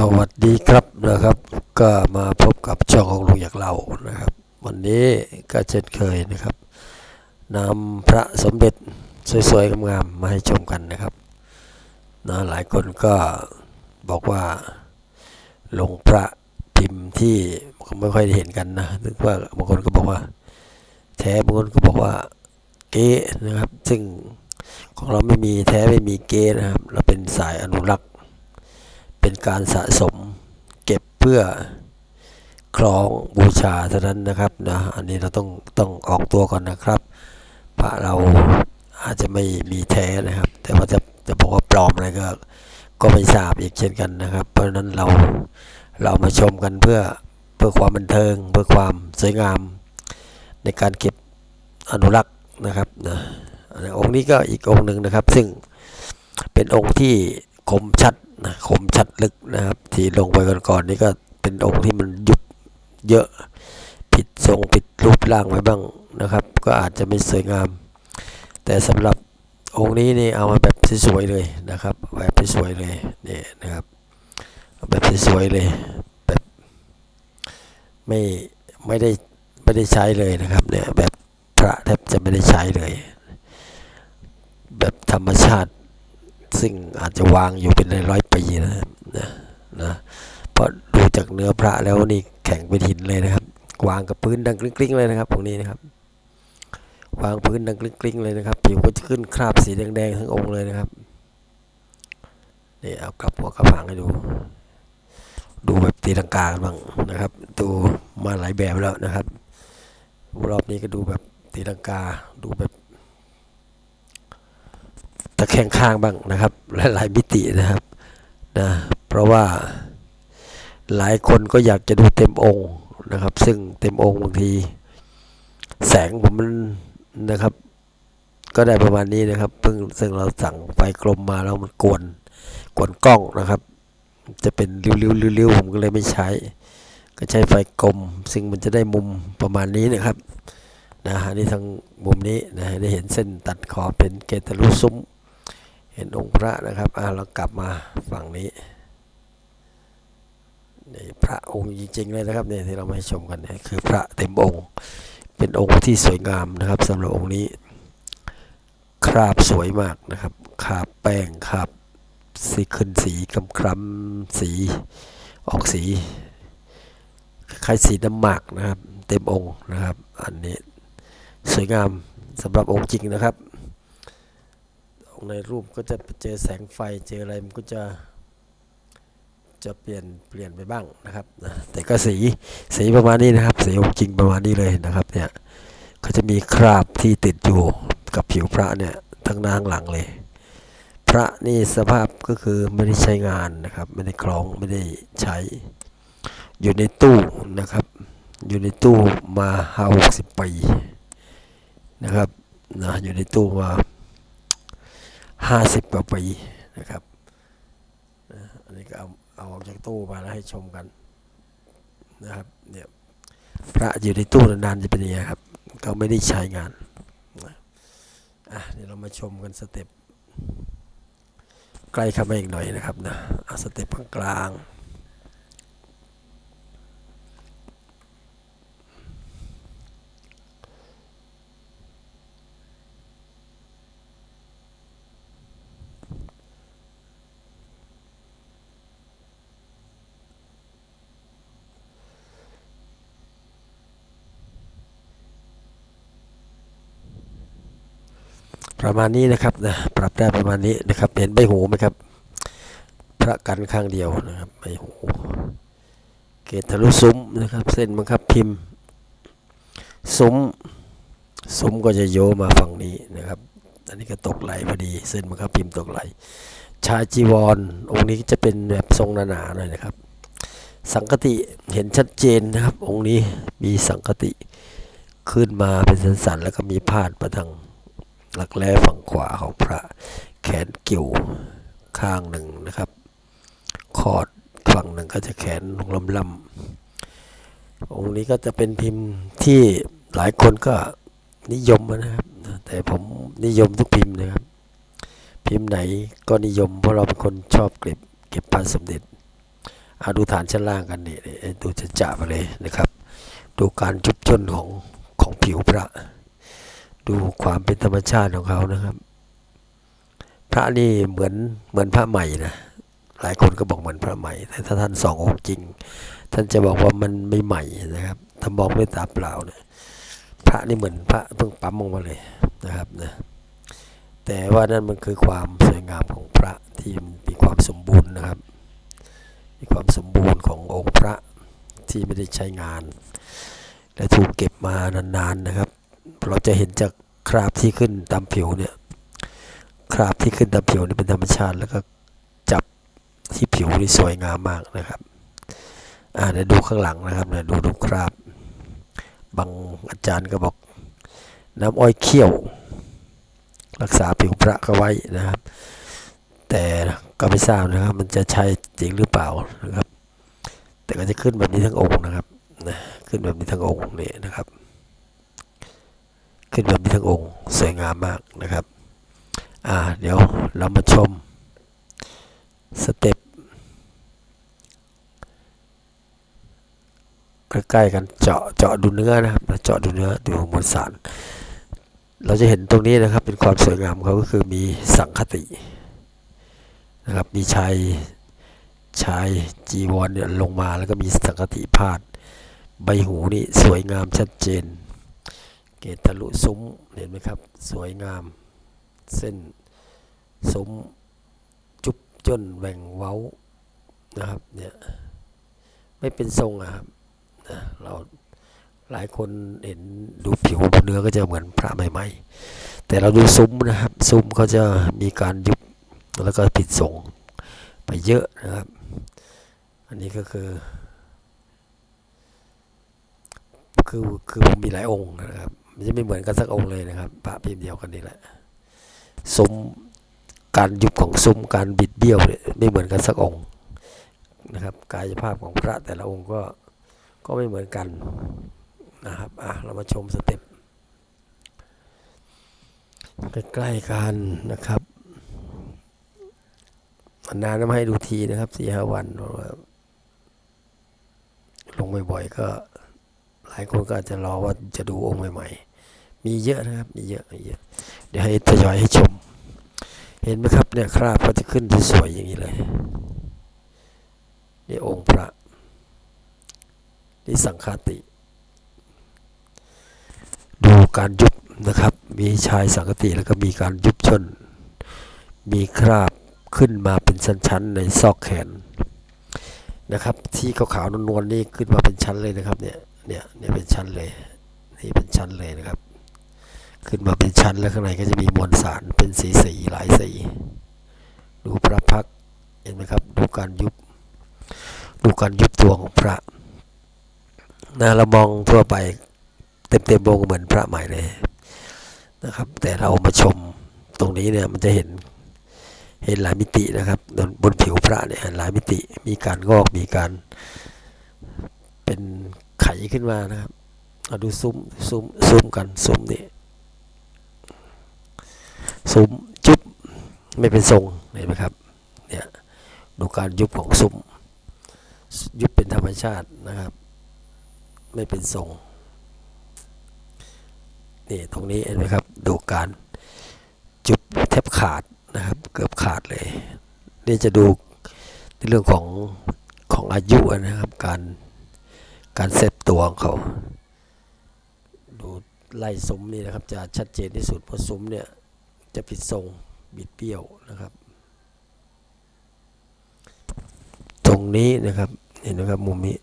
สวัสดีครับนะครับก็มาพบกับช่องของลุงอยากเล่านะครับ วันนี้ก็เช่นเคยนะครับนำพระสมเด็จสวยๆงามๆมาให้ชมกันนะครับนะหลายคนก็บอกว่าลงพระพิมพ์ที่ไม่ค่อยได้เห็นกันนะนึกว่าบางคนก็บอกว่าแท้บางคนก็บอกว่าเก๊นะครับ ซึ่งของเราไม่มีแท้ไม่มีเก๊นะครับ เราเป็นสายอนุรักษ์ เป็นการสะสมเก็บเพื่อครองบูชาเท่านั้นนะครับนะอันนี้เราต้องต้องออกตัวก่อนนะครับ พระเราอาจจะไม่มีแท้นะครับ แต่ว่าจะจะบอกว่าปลอมอะไรก็ก็ไม่ทราบอีกเช่นกันนะครับ เพราะฉะนั้นเราเรามาชมกันเพื่อเพื่อความบันเทิง เพื่อความสวยงาม ในการเก็บอนุรักษ์นะครับนะอันนี้องค์นี้ก็อีกองค์หนึ่งนะครับ ซึ่งเป็นองค์ที่คมชัด นะคมชัดลึกนะครับ ที่ลงไปก่อนๆนี่ก็เป็นองค์ที่มันยุบเยอะ ผิดทรงผิดรูปร่างไว้บ้างนะครับ ก็อาจจะไม่สวยงาม แต่สำหรับองค์นี้นี่เอามาแบบสวยๆเลยนะครับแบบสวยๆเลยนี่นะครับแบบสวยๆเลยแบบไม่ไม่ได้ไม่ได้ใช้เลยนะครับเนี่ยแบบพระแทบจะไม่ได้ใช้เลย แบบธรรมชาติ ซึ่งอาจจะวางอยู่เป็นร้อยปีนะครับนะนะเพราะดูจากเนื้อพระแล้วนี่แข็งเป็นหินเลยนะครับ วางกับพื้นดังกริ้งๆเลยนะครับตรงนี้นะครับ วางพื้นดังกริ้งๆเลยนะครับผิวก็จะขึ้นคราบสีแดงๆทั้งองค์เลยนะครับนี่เอากลับหัวกระพังให้ดู ดูแบบตีลังกาบ้างนะครับ ดูมาหลายแบบแล้วนะครับ รอบนี้ก็ดูแบบตีลังกา ดูแบบ แคงข้างบ้างนะครับหลายมิตินะครับนะเพราะว่าหลายคนก็อยากจะดูเต็มองค์นะครับ ซึ่งเต็มองค์บางที แสงผมมันนะครับ ก็ได้ประมาณนี้นะครับเพิ่งซึ่งเราสั่งไฟกลมมาแล้วมันกวนกวนกล้องนะครับ จะเป็นริ้วๆๆผมก็เลยไม่ใช้ ก็ใช้ไฟกลม ซึ่งมันจะได้มุมประมาณนี้นะครับนะอันนี้ทางมุมนี้นะได้เห็นเส้นตัดขอบเป็นเกตลุซุ้ม เห็นองค์พระนะครับอ่าเรากลับมาฝั่งนี้นี่พระองค์จริงๆเลยนะครับเนี่ยที่เรามาให้ชมกันเนี่ยคือพระเต็มองค์ เป็นองค์ที่สวยงามนะครับสำหรับองค์นี้ คราบสวยมากนะครับคราบแป้งคราบสีขึ้นสีคล้ำคล้ำสีออกสีคล้ายสีน้ำหมากนะครับ เต็มองค์นะครับ อันนี้สวยงามสำหรับองค์จริงนะครับ ในรูปก็จะเจอแสงไฟเจออะไรมันก็จะจะเปลี่ยนเปลี่ยนไปบ้างนะครับนะแต่ก็สีสีประมาณนี้นะครับ สีองค์จริงประมาณนี้เลยนะครับเนี่ยก็จะมีคราบที่ติดอยู่กับผิวพระเนี่ยทั้งหน้าทั้งหลังเลย พระนี่สภาพก็คือไม่ได้ใช้งานนะครับ ไม่ได้คล้องไม่ได้ใช้ อยู่ในตู้นะครับ อยู่ในตู้มาห้าหกสิบปีนะครับนะอยู่ในตู้มา ห้าสิบกว่าปีนะครับอันนี้ก็เอาเอาออกจากตู้มาแล้วให้ชมกันนะครับเนี่ยพระอยู่ในตู้นานๆจะเป็นยังไงครับ ก็ไม่ได้ใช้งานนะอะเดี๋ยวเรามาชมกันสเต็ปใกล้เข้ามาอีกหน่อยนะครับนะสเต็ปกลางๆ ประมาณนี้นะครับนะปรับได้ประมาณนี้นะครับ เห็นใบหูไหมครับ พระกันข้างเดียวนะครับใบหู เกตทะลุซุ้มนะครับ เส้นบังคับพิมพ์ซุ้มซุ้มก็จะโยมาฝั่งนี้นะครับ อันนี้ก็ตกไหลพอดี เส้นบังคับพิมพ์ตกไหล ชาจีวรองค์นี้จะเป็นแบบทรงหนาๆหน่อยนะครับ สังกติเห็นชัดเจนนะครับ องค์นี้มีสังกติขึ้นมาเป็นสันๆแล้วก็มีพาดมาทาง หลักแร้ฝั่งขวาของพระแขนกิ่วข้างหนึ่งนะครับ คอดฝั่งหนึ่งก็จะแขนลำลำองค์นี้ก็จะเป็นพิมพ์ที่หลายคนก็นิยมนะครับ แต่ผมนิยมทุกพิมพ์นะครับ พิมพ์ไหนก็นิยมเพราะเราเป็นคนชอบเก็บเก็บพระสมเด็จอาดูฐานชั้นล่างกันนี่ดูจะจะไปเลยนะครับ ดูการจุบจนของของผิวพระ ดูความเป็นธรรมชาติของเขานะครับ พระนี่เหมือนเหมือนพระใหม่นะหลายคนก็บอกเหมือนพระใหม่ แต่ถ้าท่านสององค์จริง ท่านจะบอกว่ามันไม่ใหม่นะครับถ้ามองด้วยตาเปล่าเนี่ยพระนี่เหมือนพระเพิ่งปั๊มออกมาเลยนะครับนะแต่ว่านั่นมันคือความสวยงามของพระที่มีความสมบูรณ์นะครับ มีความสมบูรณ์ขององค์พระที่ไม่ได้ใช้งาน และถูกเก็บมานานๆนะครับ เราจะเห็นจากคราบที่ขึ้นตามผิวเนี่ย คราบที่ขึ้นตามผิวนี่เป็นธรรมชาติ แล้วก็จับที่ผิวนี่สวยงามมากนะครับ อ่าเดี๋ยวดูข้างหลังนะครับเนี่ยดูดูคราบ บางอาจารย์ก็บอก น้ำอ้อยเขี้ยว รักษาผิวพระก็ไว้นะครับ แต่ก็ไม่ทราบนะครับ มันจะใช่จริงหรือเปล่านะครับ แต่ก็จะขึ้นแบบนี้ทั้งองค์นะครับนะขึ้นแบบนี้ทั้งองค์นี่นะครับ ขึ้นแบบนี้ทั้งองค์สวยงามมากนะครับ อ่าเดี๋ยวเรามาชมสเต็ปใกล้ๆกันเจาะเจาะดูเนื้อนะครับเจาะดูเนื้อดูมวลสาร เราจะเห็นตรงนี้นะครับเป็นความสวยงามเขาก็คือมีสังคตินะครับมีชายชายจีวรเนี่ยลงมาแล้วก็มีสังคติพาด ใบหูนี่สวยงามชัดเจน เกตทะลุซุ้มเห็นไหมครับ สวยงาม เส้นซุ้มจุบจนแหว่งเว้านะครับเนี่ยไม่เป็นทรงอะครับนะเราหลายคนเห็นดูผิวดูเนื้อก็จะเหมือนพระใหม่ๆ แต่เราดูซุ้มนะครับ ซุ้มเขาจะมีการยุบแล้วก็ผิดทรงไปเยอะนะครับ อันนี้ก็คือ คือคือผมมีหลายองค์นะครับ มันจะไม่เหมือนกันสักองค์เลยนะครับพระพิมพ์เดียวกันนี่แหละซุ้มการยุบของซุ้มการบิดเบี้ยวเนี่ยไม่เหมือนกันสักองค์นะครับ กายภาพของพระแต่ละองค์ก็ก็ไม่เหมือนกันนะครับอะเรามาชมสเต็ปใกล้ๆกันนะครับนานๆมาให้ดูทีนะครับสี่ห้าวันเพราะว่าลงบ่อยๆก็หลายคนก็อาจจะรอว่าจะดูองค์ใหม่ๆ มีเยอะนะครับ มีเยอะมีเยอะ เดี๋ยวให้ทยอยให้ชม เห็นไหมครับเนี่ยคราบก็จะขึ้นสวยๆอย่างนี้เลย นี่องค์พระ นี่สังฆาติ ดูการยุบนะครับ มีชายสังฆติแล้วก็มีการยุบชน มีคราบขึ้นมาเป็นชั้นๆในซอกแขนนะครับที่ขาวๆนวลๆนี่ขึ้นมาเป็นชั้นเลยนะครับเนี่ยเนี่ยเนี่ยเป็นชั้นเลยนี่เป็นชั้นเลยนะครับ ขึ้นมาเป็นชั้นแล้วข้างในก็จะมีมวลสารเป็นสีสีหลายสี ดูพระพักเห็นไหมครับ ดูการยุบ ดูการยุบตัวของพระนะเรามองทั่วไปเต็มเต็มวงเหมือนพระใหม่เลยนะครับ แต่เรามาชมตรงนี้เนี่ยมันจะเห็นเห็นหลายมิตินะครับ บนบนผิวพระเนี่ยหลายมิติมีการงอกมีการเป็นไขขึ้นมานะครับ เอาดูซุ้มซุ้มซุ้มกันซุ้มนี่ ซุ้มจุบไม่เป็นทรงเห็นไหมครับเนี่ยดูการยุบของซุ้มยุบเป็นธรรมชาตินะครับ ไม่เป็นทรงนี่ตรงนี้เห็นไหมครับดูการจุบแทบขาดนะครับเกือบขาดเลย นี่จะดูในเรื่องของของอายุนะครับการการเซตตัวของเขา ดูไล่สมนี่นะครับจะชัดเจนที่สุดเพราะสมเนี่ย จะผิดทรงบิดเบี้ยวนะครับ ตรงนี้นะครับเห็นไหมครับมุมนี้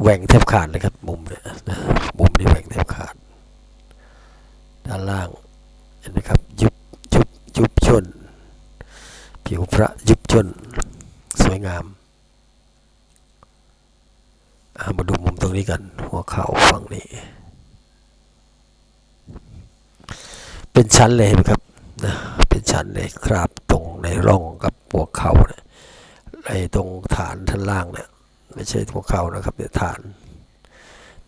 แหว่งแทบขาดเลยครับมุมเนี่ยนะมุมนี้แหว่งแทบขาด ด้านล่างเห็นไหมครับยุบยุบยุบชน ผิวพระยุบชน สวยงามอามาดูมุมตรงนี้กันหัวเข่าฝั่งนี้ เป็นชั้นเลยเห็นไหมครับนะเป็นชั้นเลยคราบตรงในร่องกับหัวเขาเนี่ยไอ้ตรงฐานชั้นล่างเนี่ยไม่ใช่หัวเข่านะครับเนี่ยฐาน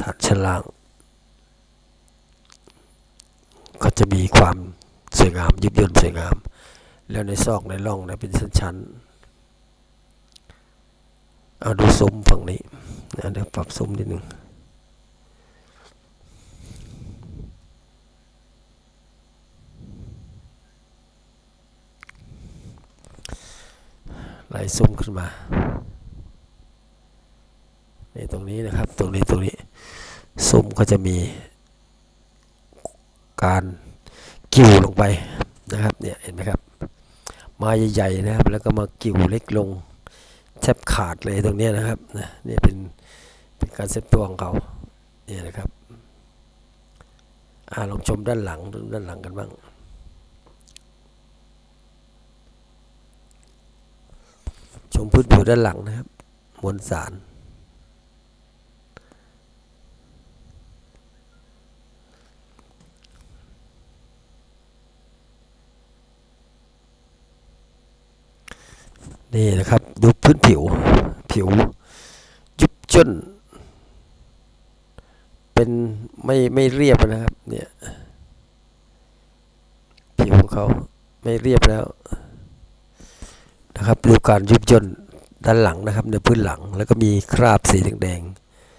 ฐานชั้นล่าง ก็จะมีความสวยงามยิบย่นสวยงาม แล้วในซอกในร่องเนี่ยเป็นชั้นเอาดูซุ้มฝั่งนี้นะเดี๋ยวปรับซุ้มนิดหนึ่ง ไล่ซุ้มขึ้นมาในตรงนี้นะครับตรงนี้ตรงนี้ซุ้มก็จะมีการกิ่วลงไปนะครับเนี่ยเห็นไหมครับมาใหญ่ๆนะครับแล้วก็มากิ่วเล็กลงแทบขาดเลยตรงนี้นะครับนะนี่เป็นเป็นการเซตตัวของเขาเนี่ยนะครับอ่าลองชมด้านหลังดูด้านหลังกันบ้าง ชมพื้นผิวด้านหลังนะครับ มวลสาร นี่นะครับ ดูพื้นผิว ผิว ยุบย่นเป็นไม่ไม่เรียบนะครับ เนี่ย ผิวของเขาไม่เรียบแล้ว นะครับดูการยุบย่นด้านหลังนะครับในพื้นหลัง แล้วก็มีคราบสีแดง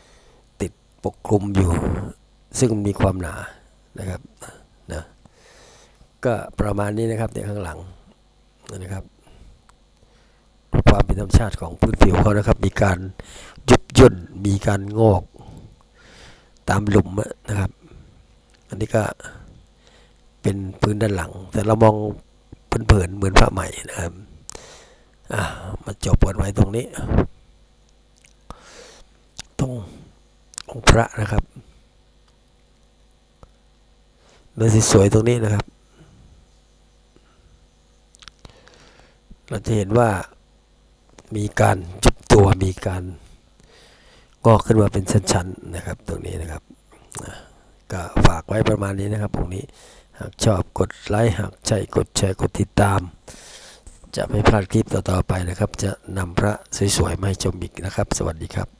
ๆติดปกคลุมอยู่ ซึ่งมีความหนานะครับนะก็ประมาณนี้นะครับในข้างหลังนะครับความเป็นธรรมชาติของพื้นผิวเขานะครับ มีการยุบย่นมีการงอก ตามหลุมนะครับ อันนี้ก็เป็นพื้นด้านหลัง แต่เรามองเผินๆเหมือนผ้าใหม่นะครับ อะมาจบกันไว้ตรงนี้ตรงองค์พระนะครับเนื้อสวยๆตรงนี้นะครับ เราจะเห็นว่ามีการจุบตัวมีการงอกขึ้นมาเป็นชั้นๆนะครับ ตรงนี้นะครับก็ฝากไว้ประมาณนี้นะครับตรงนี้ หากชอบกดไลค์หากใช่กดแชร์กดติดตาม จะไม่พลาดคลิปต่อๆไปนะครับ จะนำพระสวยๆมาให้ชมอีกนะครับ สวัสดีครับ